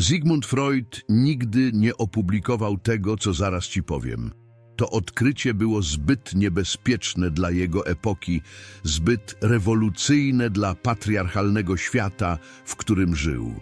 Sigmund Freud nigdy nie opublikował tego, co zaraz ci powiem. To odkrycie było zbyt niebezpieczne dla jego epoki, zbyt rewolucyjne dla patriarchalnego świata, w którym żył.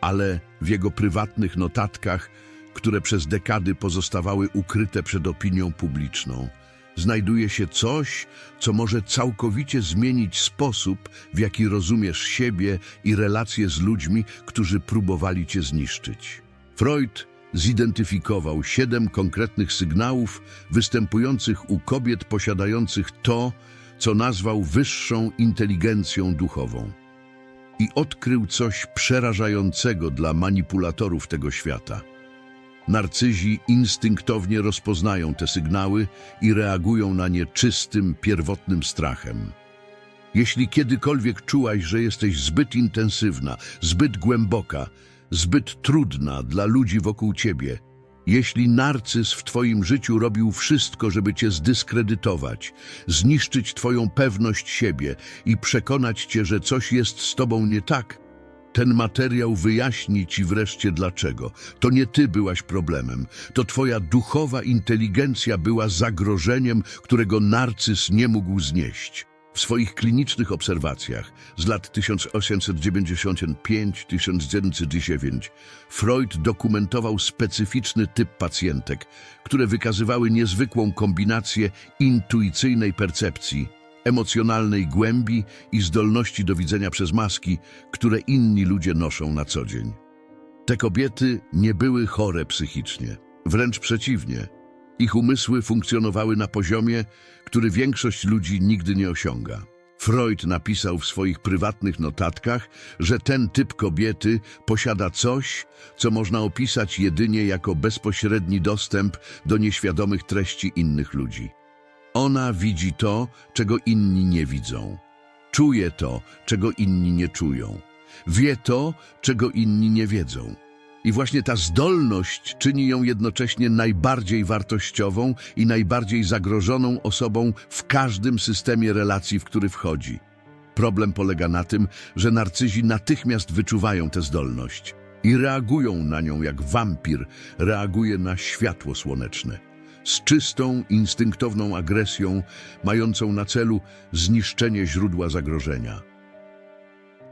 Ale w jego prywatnych notatkach, które przez dekady pozostawały ukryte przed opinią publiczną, znajduje się coś, co może całkowicie zmienić sposób, w jaki rozumiesz siebie i relacje z ludźmi, którzy próbowali cię zniszczyć. Freud zidentyfikował siedem konkretnych sygnałów występujących u kobiet posiadających to, co nazwał wyższą inteligencją duchową. I odkrył coś przerażającego dla manipulatorów tego świata – Narcyzi instynktownie rozpoznają te sygnały i reagują na nie czystym, pierwotnym strachem. Jeśli kiedykolwiek czułaś, że jesteś zbyt intensywna, zbyt głęboka, zbyt trudna dla ludzi wokół ciebie, jeśli narcyz w twoim życiu robił wszystko, żeby cię zdyskredytować, zniszczyć twoją pewność siebie i przekonać cię, że coś jest z tobą nie tak, ten materiał wyjaśni ci wreszcie dlaczego. To nie ty byłaś problemem, to twoja duchowa inteligencja była zagrożeniem, którego narcyz nie mógł znieść. W swoich klinicznych obserwacjach z lat 1895-1909 Freud dokumentował specyficzny typ pacjentek, które wykazywały niezwykłą kombinację intuicyjnej percepcji emocjonalnej głębi i zdolności do widzenia przez maski, które inni ludzie noszą na co dzień. Te kobiety nie były chore psychicznie, wręcz przeciwnie. Ich umysły funkcjonowały na poziomie, który większość ludzi nigdy nie osiąga. Freud napisał w swoich prywatnych notatkach, że ten typ kobiety posiada coś, co można opisać jedynie jako bezpośredni dostęp do nieświadomych treści innych ludzi. Ona widzi to, czego inni nie widzą. Czuje to, czego inni nie czują. Wie to, czego inni nie wiedzą. I właśnie ta zdolność czyni ją jednocześnie najbardziej wartościową i najbardziej zagrożoną osobą w każdym systemie relacji, w który wchodzi. Problem polega na tym, że narcyzi natychmiast wyczuwają tę zdolność i reagują na nią jak wampir reaguje na światło słoneczne z czystą, instynktowną agresją, mającą na celu zniszczenie źródła zagrożenia.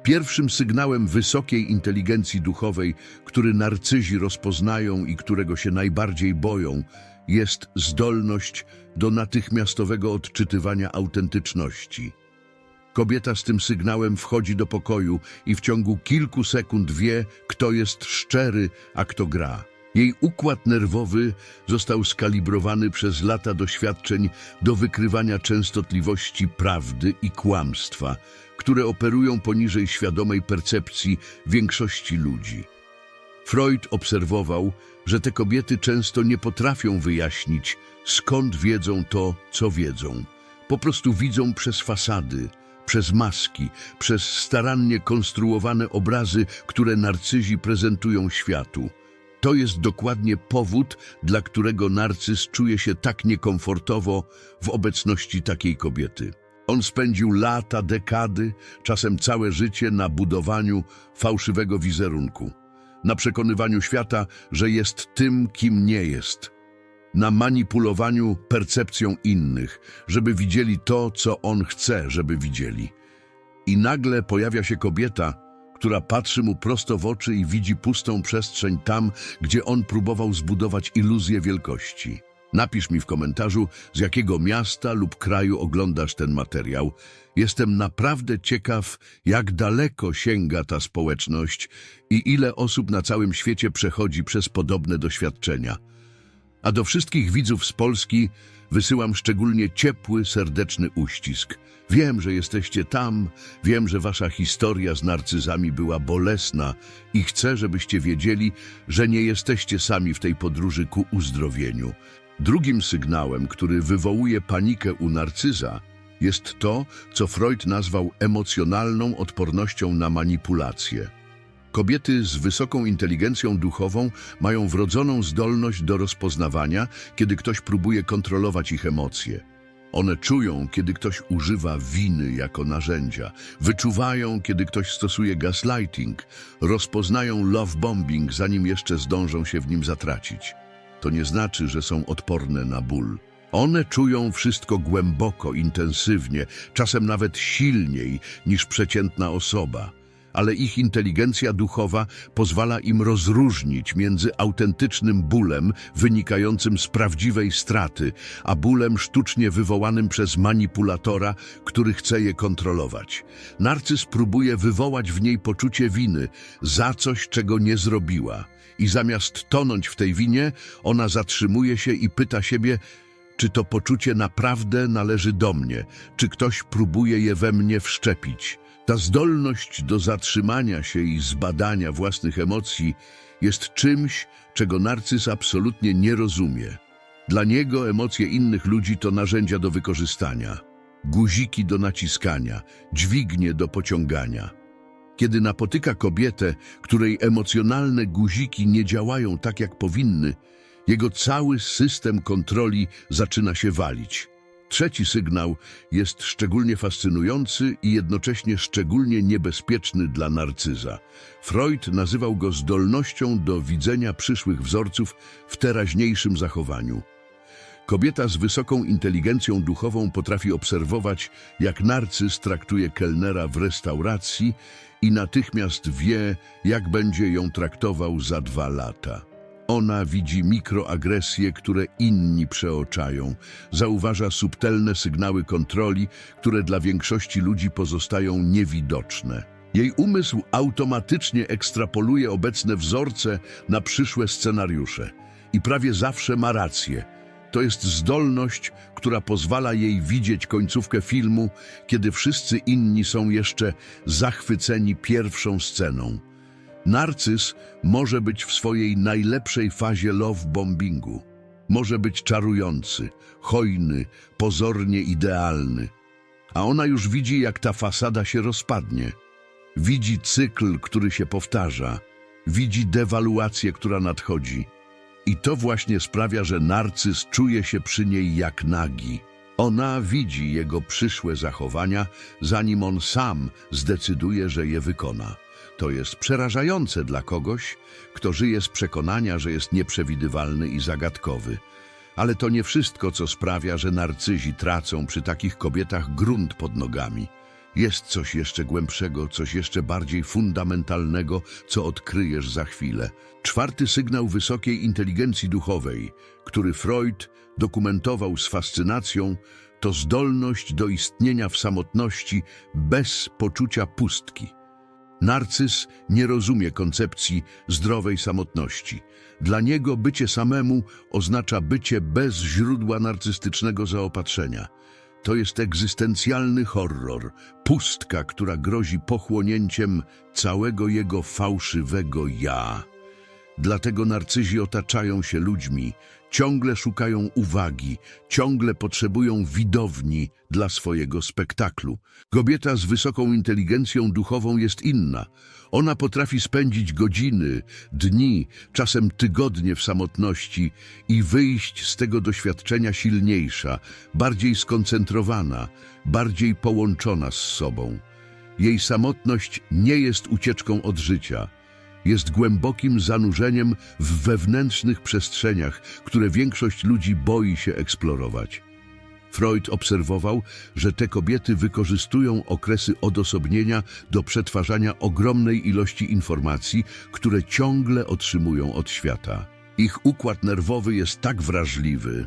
Pierwszym sygnałem wysokiej inteligencji duchowej, który narcyzi rozpoznają i którego się najbardziej boją, jest zdolność do natychmiastowego odczytywania autentyczności. Kobieta z tym sygnałem wchodzi do pokoju i w ciągu kilku sekund wie, kto jest szczery, a kto gra. Jej układ nerwowy został skalibrowany przez lata doświadczeń do wykrywania częstotliwości prawdy i kłamstwa, które operują poniżej świadomej percepcji większości ludzi. Freud obserwował, że te kobiety często nie potrafią wyjaśnić, skąd wiedzą to, co wiedzą. Po prostu widzą przez fasady, przez maski, przez starannie konstruowane obrazy, które narcyzi prezentują światu. To jest dokładnie powód, dla którego narcyz czuje się tak niekomfortowo w obecności takiej kobiety. On spędził lata, dekady, czasem całe życie na budowaniu fałszywego wizerunku, na przekonywaniu świata, że jest tym, kim nie jest, na manipulowaniu percepcją innych, żeby widzieli to, co on chce, żeby widzieli. I nagle pojawia się kobieta, która patrzy mu prosto w oczy i widzi pustą przestrzeń tam, gdzie on próbował zbudować iluzję wielkości. Napisz mi w komentarzu, z jakiego miasta lub kraju oglądasz ten materiał. Jestem naprawdę ciekaw, jak daleko sięga ta społeczność i ile osób na całym świecie przechodzi przez podobne doświadczenia. A do wszystkich widzów z Polski wysyłam szczególnie ciepły, serdeczny uścisk. Wiem, że jesteście tam, wiem, że wasza historia z narcyzami była bolesna i chcę, żebyście wiedzieli, że nie jesteście sami w tej podróży ku uzdrowieniu. Drugim sygnałem, który wywołuje panikę u narcyza, jest to, co Freud nazwał emocjonalną odpornością na manipulację. Kobiety z wysoką inteligencją duchową mają wrodzoną zdolność do rozpoznawania, kiedy ktoś próbuje kontrolować ich emocje. One czują, kiedy ktoś używa winy jako narzędzia, wyczuwają, kiedy ktoś stosuje gaslighting, rozpoznają love bombing, zanim jeszcze zdążą się w nim zatracić. To nie znaczy, że są odporne na ból. One czują wszystko głęboko, intensywnie, czasem nawet silniej niż przeciętna osoba, ale ich inteligencja duchowa pozwala im rozróżnić między autentycznym bólem wynikającym z prawdziwej straty, a bólem sztucznie wywołanym przez manipulatora, który chce je kontrolować. Narcyz próbuje wywołać w niej poczucie winy za coś, czego nie zrobiła. I zamiast tonąć w tej winie, ona zatrzymuje się i pyta siebie, czy to poczucie naprawdę należy do mnie? Czy ktoś próbuje je we mnie wszczepić? Ta zdolność do zatrzymania się i zbadania własnych emocji jest czymś, czego narcyz absolutnie nie rozumie. Dla niego emocje innych ludzi to narzędzia do wykorzystania, guziki do naciskania, dźwignie do pociągania. Kiedy napotyka kobietę, której emocjonalne guziki nie działają tak, jak powinny, jego cały system kontroli zaczyna się walić. Trzeci sygnał jest szczególnie fascynujący i jednocześnie szczególnie niebezpieczny dla narcyza. Freud nazywał go zdolnością do widzenia przyszłych wzorców w teraźniejszym zachowaniu. Kobieta z wysoką inteligencją duchową potrafi obserwować, jak narcyz traktuje kelnera w restauracji i natychmiast wie, jak będzie ją traktował za dwa lata. Ona widzi mikroagresje, które inni przeoczają, zauważa subtelne sygnały kontroli, które dla większości ludzi pozostają niewidoczne. Jej umysł automatycznie ekstrapoluje obecne wzorce na przyszłe scenariusze i prawie zawsze ma rację. To jest zdolność, która pozwala jej widzieć końcówkę filmu, kiedy wszyscy inni są jeszcze zachwyceni pierwszą sceną. Narcyz może być w swojej najlepszej fazie love bombingu. Może być czarujący, hojny, pozornie idealny. A ona już widzi, jak ta fasada się rozpadnie. Widzi cykl, który się powtarza. Widzi dewaluację, która nadchodzi. I to właśnie sprawia, że narcyz czuje się przy niej jak nagi. Ona widzi jego przyszłe zachowania, zanim on sam zdecyduje, że je wykona. To jest przerażające dla kogoś, kto żyje z przekonania, że jest nieprzewidywalny i zagadkowy. Ale to nie wszystko, co sprawia, że narcyzi tracą przy takich kobietach grunt pod nogami. Jest coś jeszcze głębszego, coś jeszcze bardziej fundamentalnego, co odkryjesz za chwilę. Czwarty sygnał wysokiej inteligencji duchowej, który Freud dokumentował z fascynacją, to zdolność do istnienia w samotności bez poczucia pustki. Narcyz nie rozumie koncepcji zdrowej samotności. Dla niego bycie samemu oznacza bycie bez źródła narcystycznego zaopatrzenia. To jest egzystencjalny horror, pustka, która grozi pochłonięciem całego jego fałszywego ja. Dlatego narcyzi otaczają się ludźmi, ciągle szukają uwagi, ciągle potrzebują widowni dla swojego spektaklu. Kobieta z wysoką inteligencją duchową jest inna. Ona potrafi spędzić godziny, dni, czasem tygodnie w samotności i wyjść z tego doświadczenia silniejsza, bardziej skoncentrowana, bardziej połączona z sobą. Jej samotność nie jest ucieczką od życia – jest głębokim zanurzeniem w wewnętrznych przestrzeniach, które większość ludzi boi się eksplorować. Freud obserwował, że te kobiety wykorzystują okresy odosobnienia do przetwarzania ogromnej ilości informacji, które ciągle otrzymują od świata. Ich układ nerwowy jest tak wrażliwy,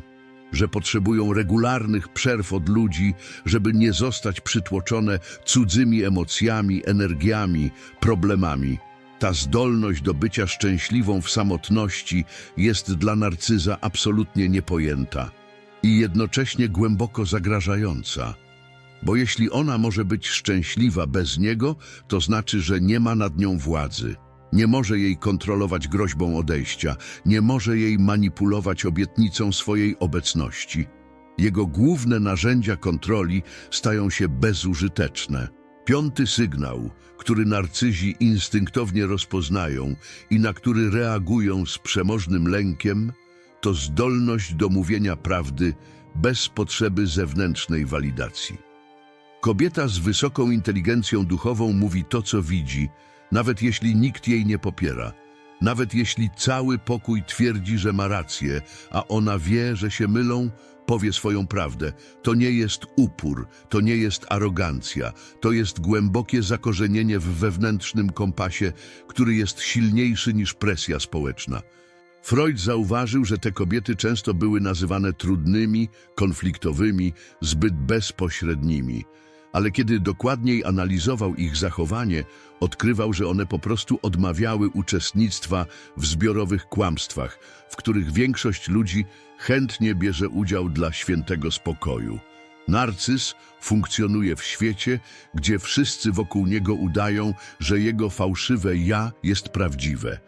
że potrzebują regularnych przerw od ludzi, żeby nie zostać przytłoczone cudzymi emocjami, energiami, problemami. Ta zdolność do bycia szczęśliwą w samotności jest dla narcyza absolutnie niepojęta i jednocześnie głęboko zagrażająca. Bo jeśli ona może być szczęśliwa bez niego, to znaczy, że nie ma nad nią władzy. Nie może jej kontrolować groźbą odejścia, nie może jej manipulować obietnicą swojej obecności. Jego główne narzędzia kontroli stają się bezużyteczne. Piąty sygnał, który narcyzi instynktownie rozpoznają i na który reagują z przemożnym lękiem, to zdolność do mówienia prawdy bez potrzeby zewnętrznej walidacji. Kobieta z wysoką inteligencją duchową mówi to, co widzi, nawet jeśli nikt jej nie popiera. Nawet jeśli cały pokój twierdzi, że ma rację, a ona wie, że się mylą, powie swoją prawdę. To nie jest upór, to nie jest arogancja, to jest głębokie zakorzenienie w wewnętrznym kompasie, który jest silniejszy niż presja społeczna. Freud zauważył, że te kobiety często były nazywane trudnymi, konfliktowymi, zbyt bezpośrednimi. Ale kiedy dokładniej analizował ich zachowanie, odkrywał, że one po prostu odmawiały uczestnictwa w zbiorowych kłamstwach, w których większość ludzi chętnie bierze udział dla świętego spokoju. Narcyz funkcjonuje w świecie, gdzie wszyscy wokół niego udają, że jego fałszywe ja jest prawdziwe,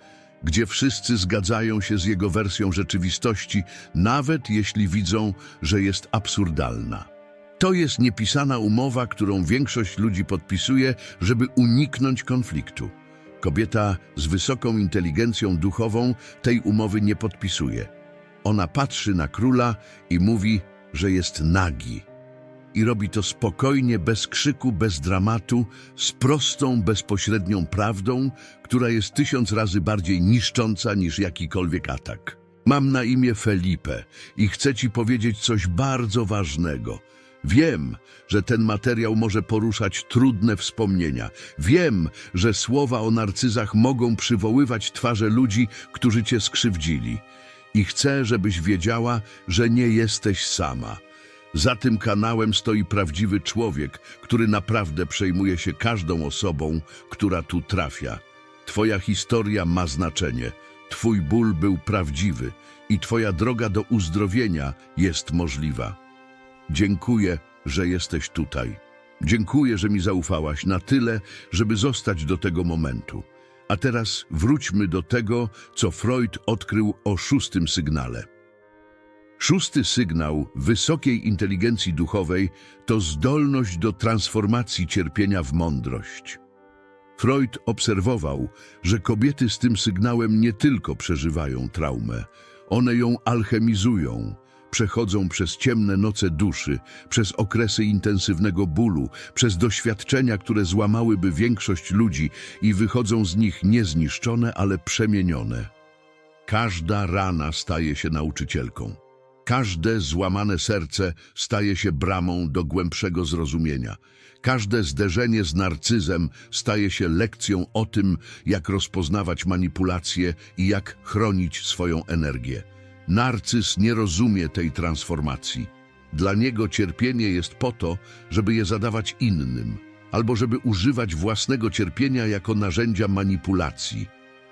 gdzie wszyscy zgadzają się z jego wersją rzeczywistości, nawet jeśli widzą, że jest absurdalna. To jest niepisana umowa, którą większość ludzi podpisuje, żeby uniknąć konfliktu. Kobieta z wysoką inteligencją duchową tej umowy nie podpisuje. Ona patrzy na króla i mówi, że jest nagi. I robi to spokojnie, bez krzyku, bez dramatu, z prostą, bezpośrednią prawdą, która jest tysiąc razy bardziej niszcząca niż jakikolwiek atak. Mam na imię Felipe i chcę ci powiedzieć coś bardzo ważnego. Wiem, że ten materiał może poruszać trudne wspomnienia. Wiem, że słowa o narcyzach mogą przywoływać twarze ludzi, którzy cię skrzywdzili. I chcę, żebyś wiedziała, że nie jesteś sama. Za tym kanałem stoi prawdziwy człowiek, który naprawdę przejmuje się każdą osobą, która tu trafia. Twoja historia ma znaczenie. Twój ból był prawdziwy i Twoja droga do uzdrowienia jest możliwa. Dziękuję, że jesteś tutaj. Dziękuję, że mi zaufałaś na tyle, żeby zostać do tego momentu. A teraz wróćmy do tego, co Freud odkrył o szóstym sygnale. Szósty sygnał wysokiej inteligencji duchowej to zdolność do transformacji cierpienia w mądrość. Freud obserwował, że kobiety z tym sygnałem nie tylko przeżywają traumę, one ją alchemizują, przechodzą przez ciemne noce duszy, przez okresy intensywnego bólu, przez doświadczenia, które złamałyby większość ludzi i wychodzą z nich nie zniszczone, ale przemienione. Każda rana staje się nauczycielką. Każde złamane serce staje się bramą do głębszego zrozumienia. Każde zderzenie z narcyzem staje się lekcją o tym, jak rozpoznawać manipulacje i jak chronić swoją energię. Narcyz nie rozumie tej transformacji. Dla niego cierpienie jest po to, żeby je zadawać innym, albo żeby używać własnego cierpienia jako narzędzia manipulacji.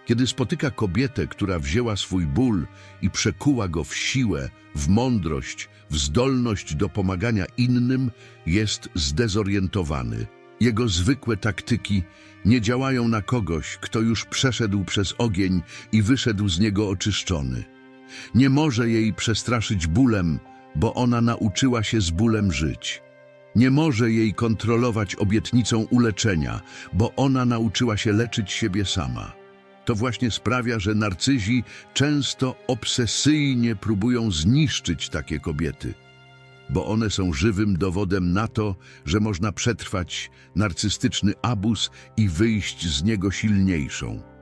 Kiedy spotyka kobietę, która wzięła swój ból i przekuła go w siłę, w mądrość, w zdolność do pomagania innym, jest zdezorientowany. Jego zwykłe taktyki nie działają na kogoś, kto już przeszedł przez ogień i wyszedł z niego oczyszczony. Nie może jej przestraszyć bólem, bo ona nauczyła się z bólem żyć. Nie może jej kontrolować obietnicą uleczenia, bo ona nauczyła się leczyć siebie sama. To właśnie sprawia, że narcyzi często obsesyjnie próbują zniszczyć takie kobiety, bo one są żywym dowodem na to, że można przetrwać narcystyczny abus i wyjść z niego silniejszą.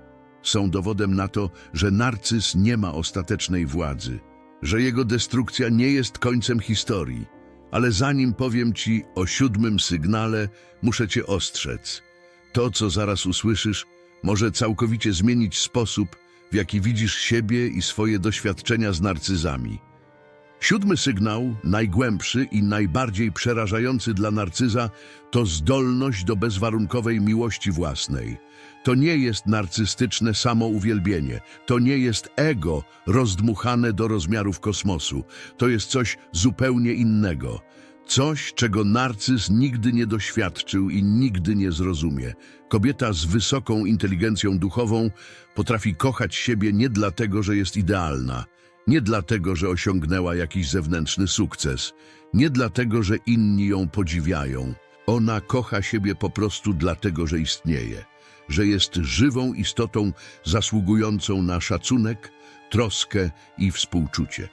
Są dowodem na to, że narcyz nie ma ostatecznej władzy, że jego destrukcja nie jest końcem historii. Ale zanim powiem ci o siódmym sygnale, muszę cię ostrzec. To, co zaraz usłyszysz, może całkowicie zmienić sposób, w jaki widzisz siebie i swoje doświadczenia z narcyzami. Siódmy sygnał, najgłębszy i najbardziej przerażający dla narcyza, to zdolność do bezwarunkowej miłości własnej. To nie jest narcystyczne samouwielbienie, to nie jest ego rozdmuchane do rozmiarów kosmosu. To jest coś zupełnie innego. Coś, czego narcyz nigdy nie doświadczył i nigdy nie zrozumie. Kobieta z wysoką inteligencją duchową potrafi kochać siebie nie dlatego, że jest idealna, nie dlatego, że osiągnęła jakiś zewnętrzny sukces, nie dlatego, że inni ją podziwiają. Ona kocha siebie po prostu dlatego, że istnieje, że jest żywą istotą zasługującą na szacunek, troskę i współczucie.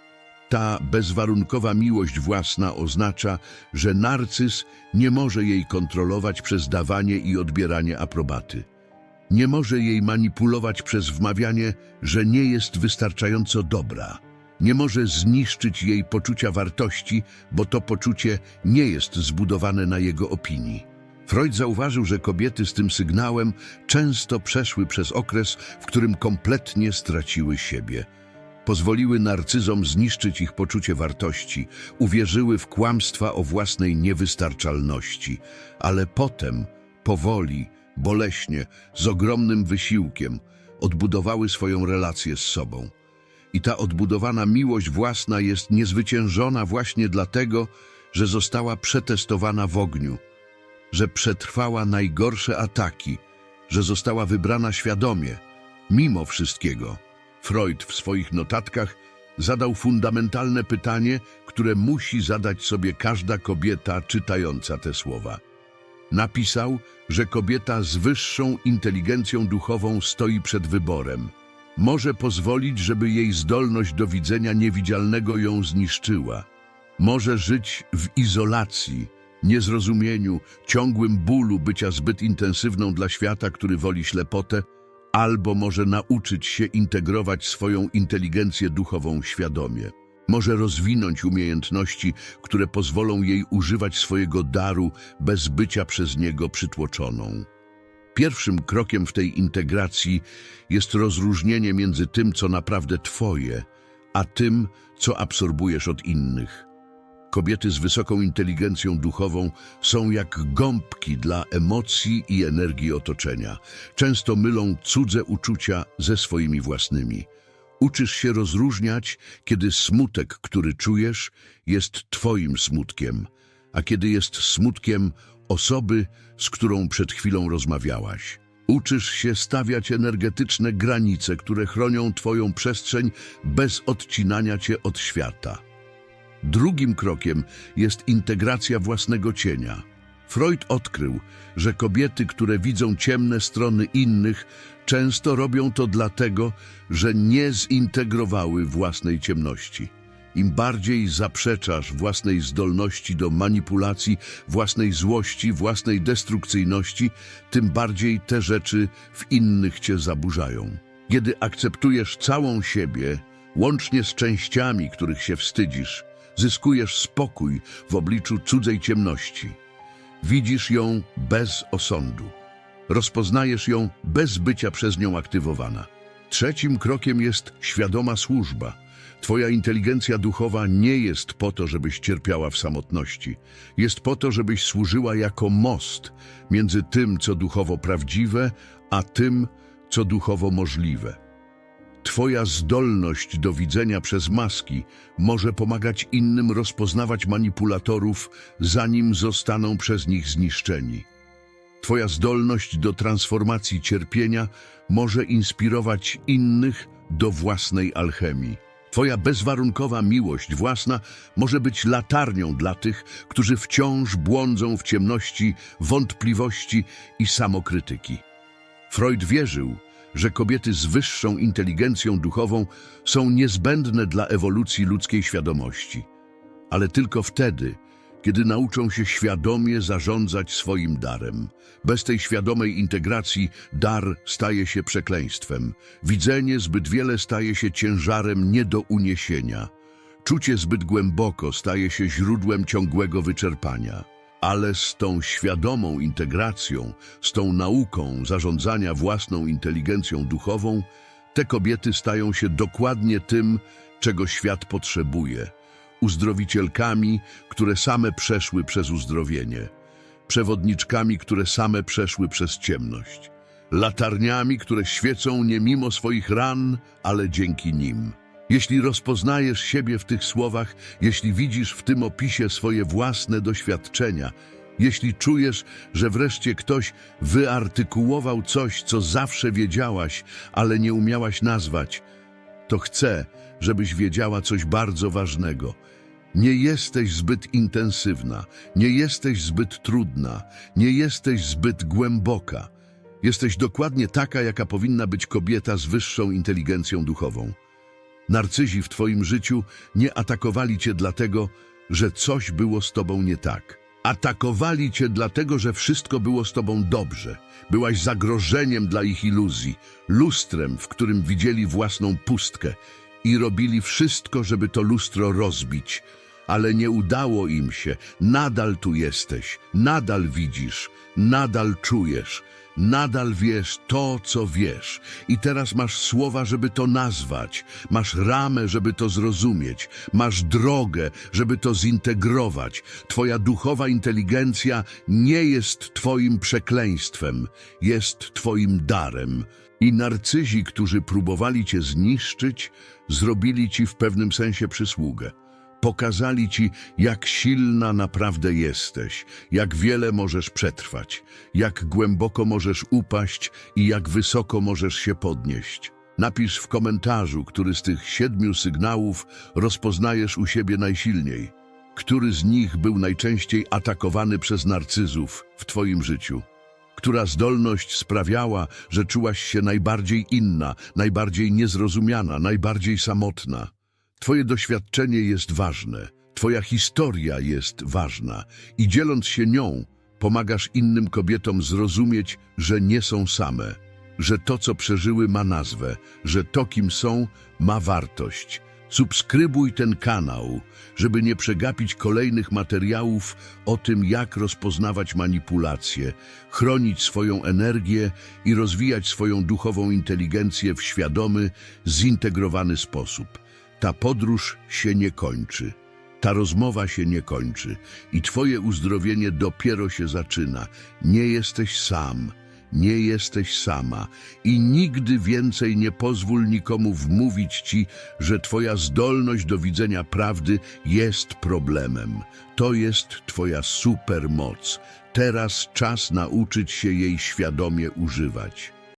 Ta bezwarunkowa miłość własna oznacza, że narcyz nie może jej kontrolować przez dawanie i odbieranie aprobaty. Nie może jej manipulować przez wmawianie, że nie jest wystarczająco dobra. Nie może zniszczyć jej poczucia wartości, bo to poczucie nie jest zbudowane na jego opinii. Freud zauważył, że kobiety z tym sygnałem często przeszły przez okres, w którym kompletnie straciły siebie. Pozwoliły narcyzom zniszczyć ich poczucie wartości, uwierzyły w kłamstwa o własnej niewystarczalności, ale potem, powoli, boleśnie, z ogromnym wysiłkiem, odbudowały swoją relację z sobą. I ta odbudowana miłość własna jest niezwyciężona właśnie dlatego, że została przetestowana w ogniu, że przetrwała najgorsze ataki, że została wybrana świadomie, mimo wszystkiego. Freud w swoich notatkach zadał fundamentalne pytanie, które musi zadać sobie każda kobieta czytająca te słowa. Napisał, że kobieta z wyższą inteligencją duchową stoi przed wyborem. Może pozwolić, żeby jej zdolność do widzenia niewidzialnego ją zniszczyła. Może żyć w izolacji, niezrozumieniu, ciągłym bólu bycia zbyt intensywną dla świata, który woli ślepotę, albo może nauczyć się integrować swoją inteligencję duchową świadomie. Może rozwinąć umiejętności, które pozwolą jej używać swojego daru bez bycia przez niego przytłoczoną. Pierwszym krokiem w tej integracji jest rozróżnienie między tym, co naprawdę Twoje, a tym, co absorbujesz od innych. Kobiety z wysoką inteligencją duchową są jak gąbki dla emocji i energii otoczenia. Często mylą cudze uczucia ze swoimi własnymi. Uczysz się rozróżniać, kiedy smutek, który czujesz, jest Twoim smutkiem, a kiedy jest smutkiem osoby, z którą przed chwilą rozmawiałaś. Uczysz się stawiać energetyczne granice, które chronią Twoją przestrzeń bez odcinania Cię od świata. Drugim krokiem jest integracja własnego cienia. Freud odkrył, że kobiety, które widzą ciemne strony innych, często robią to dlatego, że nie zintegrowały własnej ciemności. Im bardziej zaprzeczasz własnej zdolności do manipulacji, własnej złości, własnej destrukcyjności, tym bardziej te rzeczy w innych cię zaburzają. Kiedy akceptujesz całą siebie, łącznie z częściami, których się wstydzisz, zyskujesz spokój w obliczu cudzej ciemności. Widzisz ją bez osądu. Rozpoznajesz ją bez bycia przez nią aktywowana. Trzecim krokiem jest świadoma służba. Twoja inteligencja duchowa nie jest po to, żebyś cierpiała w samotności. Jest po to, żebyś służyła jako most między tym, co duchowo prawdziwe, a tym, co duchowo możliwe. Twoja zdolność do widzenia przez maski może pomagać innym rozpoznawać manipulatorów, zanim zostaną przez nich zniszczeni. Twoja zdolność do transformacji cierpienia może inspirować innych do własnej alchemii. Twoja bezwarunkowa miłość własna może być latarnią dla tych, którzy wciąż błądzą w ciemności wątpliwości i samokrytyki. Freud wierzył, że kobiety z wyższą inteligencją duchową są niezbędne dla ewolucji ludzkiej świadomości, ale tylko wtedy, kiedy nauczą się świadomie zarządzać swoim darem. Bez tej świadomej integracji dar staje się przekleństwem. Widzenie zbyt wiele staje się ciężarem nie do uniesienia. Czucie zbyt głęboko staje się źródłem ciągłego wyczerpania. Ale z tą świadomą integracją, z tą nauką zarządzania własną inteligencją duchową, te kobiety stają się dokładnie tym, czego świat potrzebuje. Uzdrowicielkami, które same przeszły przez uzdrowienie. Przewodniczkami, które same przeszły przez ciemność. Latarniami, które świecą nie mimo swoich ran, ale dzięki nim. Jeśli rozpoznajesz siebie w tych słowach, jeśli widzisz w tym opisie swoje własne doświadczenia, jeśli czujesz, że wreszcie ktoś wyartykułował coś, co zawsze wiedziałaś, ale nie umiałaś nazwać, to chcę, żebyś wiedziała coś bardzo ważnego. Nie jesteś zbyt intensywna, nie jesteś zbyt trudna, nie jesteś zbyt głęboka. Jesteś dokładnie taka, jaka powinna być kobieta z wyższą inteligencją duchową. Narcyzi w twoim życiu nie atakowali cię dlatego, że coś było z tobą nie tak. Atakowali cię dlatego, że wszystko było z tobą dobrze. Byłaś zagrożeniem dla ich iluzji, lustrem, w którym widzieli własną pustkę i robili wszystko, żeby to lustro rozbić. Ale nie udało im się. Nadal tu jesteś, nadal widzisz, nadal czujesz, nadal wiesz to, co wiesz. I teraz masz słowa, żeby to nazwać, masz ramę, żeby to zrozumieć, masz drogę, żeby to zintegrować. Twoja duchowa inteligencja nie jest twoim przekleństwem, jest twoim darem. I narcyzi, którzy próbowali cię zniszczyć, zrobili ci w pewnym sensie przysługę. Pokazali ci, jak silna naprawdę jesteś, jak wiele możesz przetrwać, jak głęboko możesz upaść i jak wysoko możesz się podnieść. Napisz w komentarzu, który z tych siedmiu sygnałów rozpoznajesz u siebie najsilniej. Który z nich był najczęściej atakowany przez narcyzów w twoim życiu? Która zdolność sprawiała, że czułaś się najbardziej inna, najbardziej niezrozumiana, najbardziej samotna? Twoje doświadczenie jest ważne, Twoja historia jest ważna i dzieląc się nią, pomagasz innym kobietom zrozumieć, że nie są same, że to, co przeżyły, ma nazwę, że to, kim są, ma wartość. Subskrybuj ten kanał, żeby nie przegapić kolejnych materiałów o tym, jak rozpoznawać manipulacje, chronić swoją energię i rozwijać swoją duchową inteligencję w świadomy, zintegrowany sposób. Ta podróż się nie kończy. Ta rozmowa się nie kończy i Twoje uzdrowienie dopiero się zaczyna. Nie jesteś sam, nie jesteś sama i nigdy więcej nie pozwól nikomu wmówić Ci, że Twoja zdolność do widzenia prawdy jest problemem. To jest Twoja supermoc. Teraz czas nauczyć się jej świadomie używać.